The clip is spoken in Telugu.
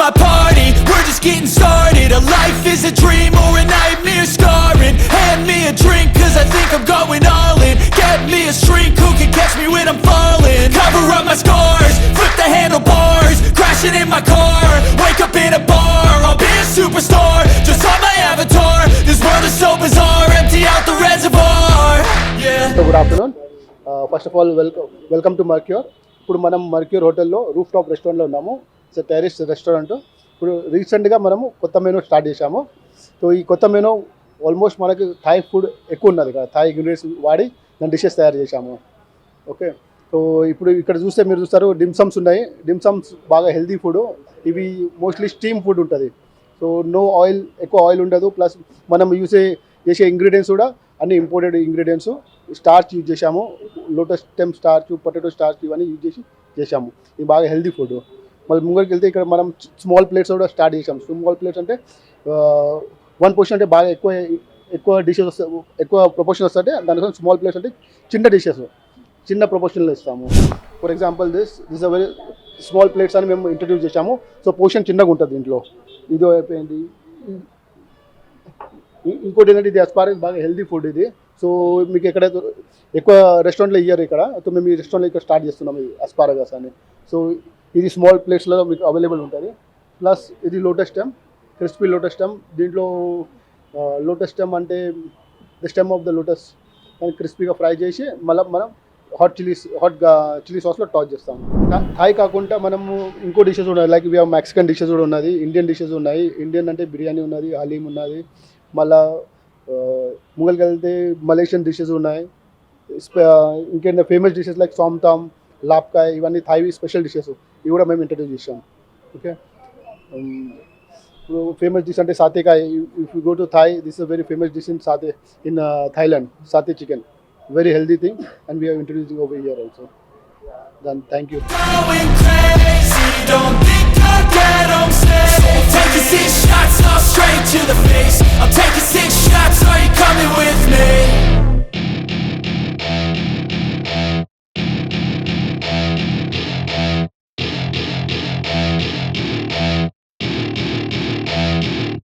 my party, we're just getting started A life is a dream or a nightmare scarring Hand me a drink cause I think I'm going all in Get me a shrink who can catch me when I'm falling Cover up my scars, flip the handlebars Crashing in my car, wake up in a bar I'll be a superstar, just on my avatar This world is so bizarre, empty out the reservoir Yeah so good afternoon first of all welcome welcome to Mercure ఇప్పుడు మనం మర్క్యూర్ హోటల్లో రూఫ్ టాప్ రెస్టారెంట్లో ఉన్నాము సో Terrace restaurant. ఇప్పుడు రీసెంట్గా మనము కొత్త మెనూ స్టార్ట్ చేశాము. సో ఈ కొత్త మెనూ ఆల్మోస్ట్ మనకి థాయ్ ఫుడ్ ఎక్కువ ఉన్నది కదా. థాయ్ ఇంగ్రీడియంట్స్ వాడి దాని డిషెస్ తయారు చేశాము. ఓకే సో ఇప్పుడు ఇక్కడ చూస్తే మీరు చూస్తారు డిమ్సమ్స్ ఉన్నాయి. డిమ్సమ్స్ బాగా హెల్తీ ఫుడ్ ఇవి మోస్ట్లీ స్టీమ్ ఫుడ్ ఉంటుంది. సో నో ఆయిల్ ఎక్కువ ఆయిల్ ఉండదు. ప్లస్ మనం యూస్ చేసే ఇంగ్రీడియంట్స్ కూడా అన్ని ఇంపోర్టెడ్ ఇంగ్రీడియంట్స్ స్టార్చ్ యూజ్ చేశాము. Lotus stem starch potato starch ఇవన్నీ యూజ్ చేసి చేశాము. ఇది బాగా హెల్తీ ఫుడ్ మళ్ళీ ముంగడికి వెళ్తే ఇక్కడ మనం స్మాల్ ప్లేట్స్ కూడా స్టార్ట్ చేసాం. స్మాల్ ప్లేట్స్ అంటే వన్ పోర్షన్ అంటే బాగా ఎక్కువ ఎక్కువ డిషెస్ వస్తాయి ఎక్కువ ప్రపోర్షన్ వస్తుంటే దానికోసం స్మాల్ ప్లేట్స్ అంటే చిన్న డిషెస్ చిన్న ప్రపోర్షన్లో ఇస్తాము. For example this this a very small plates అని మేము ఇంట్రడ్యూస్ చేసాము. సో పోర్షన్ చిన్నగా ఉంటుంది దీంట్లో. ఇది అయిపోయింది. ఇంకోటి ఏంటంటే ఇది అస్పారెస్ బాగా హెల్దీ ఫుడ్ ఇది. సో మీకు ఎక్కడ ఎక్కువ రెస్టారెంట్లో ఇయ్యారు ఇక్కడ. సో మేము ఈ రెస్టారెంట్లో ఇక్కడ స్టార్ట్ చేస్తున్నాం ఈ అస్పారగస్ అని. సో ఇది స్మాల్ ప్లేట్స్లో మీకు అవైలబుల్ ఉంటుంది. ప్లస్ ఇది lotus stem crispy lotus stem దీంట్లో లోటస్ స్టెమ్ అంటే the stem of the lotus దాన్ని క్రిస్పీగా ఫ్రై చేసి మళ్ళీ మనం హాట్ చిల్లీస్ హాట్ చిల్లీ సాస్లో టాస్ చేస్తాం. థాయ్ కాకుండా మనము ఇంకో డిషెస్ ఉన్నాయి. లైక్ ఇవి మెక్సికన్ డిషెస్ కూడా ఉన్నది ఇండియన్ డిషెస్ ఉన్నాయి. ఇండియన్ అంటే బిర్యానీ ఉన్నది హలీం ఉన్నది. మళ్ళా ముంగల్కి వెళ్తే మలేషియన్ డిషెస్ ఉన్నాయి. స్పె- ఇంకేంటే famous dishes like som tam larb gai ఇవన్నీ థాయి స్పెషల్ డిషెస్ ఇవి కూడా మేము ఇంట్రడ్యూస్ చేసాం ఓకే ఇప్పుడు ఫేమస్ డిష్ అంటే satay gai if you go to Thai this is very famous dish in satay in Thailand satay chicken very healthy thing and we are introducing over year also than thank you